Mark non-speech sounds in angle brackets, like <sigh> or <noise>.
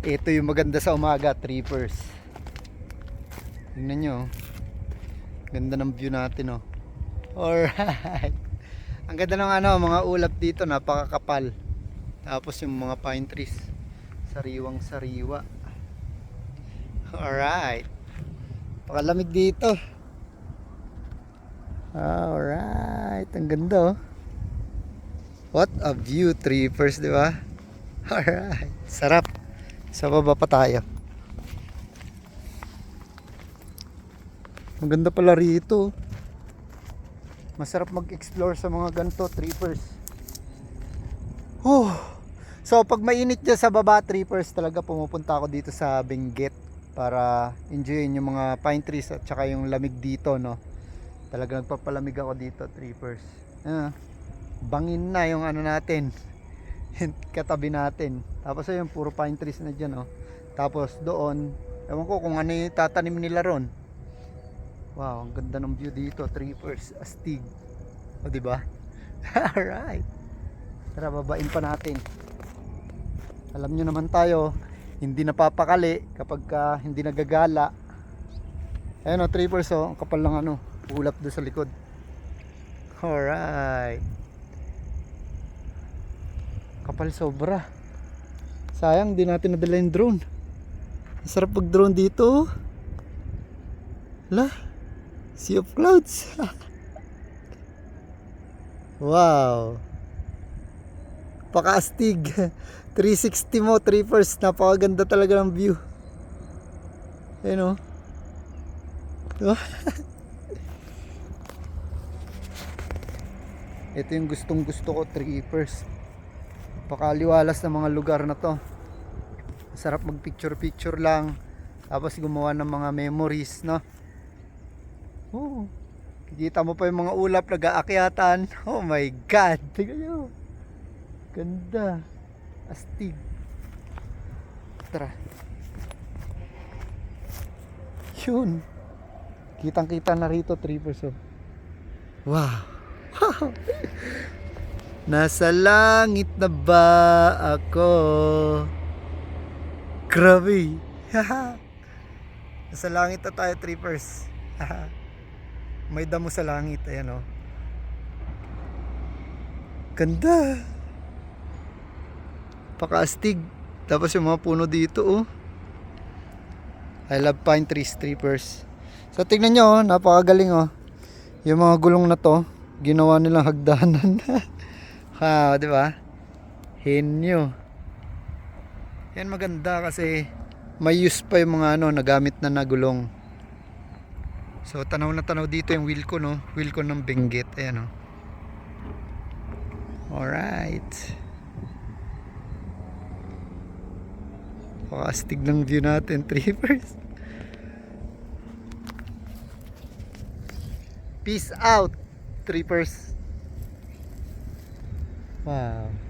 Ito yung maganda sa umaga, trippers. Tingnan nyo. oh. Ganda ng view natin oh. Alright. <laughs> Ang ganda ng ano, mga ulap dito, napakakapal. Tapos yung mga pine trees. Sariwang sariwa. Alright. Pakalamig dito. Alright. Ang ganda oh. What a view, trippers, di ba? <laughs> Alright. Sarap. Sa baba pa tayo. Maganda pala rito. Masarap mag-explore sa mga ganito, trippers. Oh. So pag mainit dyan sa baba, trippers, talaga pumupunta ako dito sa Benguet para enjoyin yung mga pine trees at saka yung lamig dito, no. Talaga nagpapalamig ako dito, trippers. Ah, bangin na yung ano natin. <laughs> katabi natin. Tapos ayun, puro pine trees na dyan, oh. Tapos doon, ewan ko kung ano yung tatanim nila ron. Wow, ang ganda ng view dito, trippers, astig. O, di ba? <laughs> Alright. Tara, babain pa natin. Alam nyo naman tayo, hindi napapakali kapag ka hindi nagagala. Ayun o, trippers o, ang kapal ng ano, ulap doon sa likod. Alright. Kapal sobra. Sayang, di natin nadala yung drone. Sarap pag drone dito. oh. La, sea of clouds. <laughs> wow. Pakaastig. <laughs> 360 mo, 3 first. Napakaganda talaga ng view. Ayun oh. Oh. <laughs> Ito yung gustong gusto ko, trippers. Pakaliwalas ng mga lugar na to. Sarap mag picture picture lang. Tapos gumawa ng mga memories, no? Oh. Kikita mo pa yung mga ulap nag-aakyatan. Oh my God. Tingnan nyo. Ganda. Astig. Tara. Yun. Kitang kita na rito, trippers. Oh. Wow. <laughs> Nasa langit na ba ako? Grabe. <laughs> Nasa langit na tayo, trippers. <laughs> May damo sa langit. Ayan oh. Ganda. Pakaastig. Tapos yung mga puno dito oh. I love pine trees, trippers. So tingnan nyo oh, napakagaling oh. Yung mga gulong na to, ginawa nilang hagdanan. <laughs> ha, di ba? Henyo. Yan maganda kasi may use pa yung mga ano, nagamit na na gulong. So tanaw na tanaw dito yung wheel ko no, wheel ko ng Benguet, ayan oh. Alright. Pakastig ng view natin, <laughs> trippers. Peace out, trippers. Wow.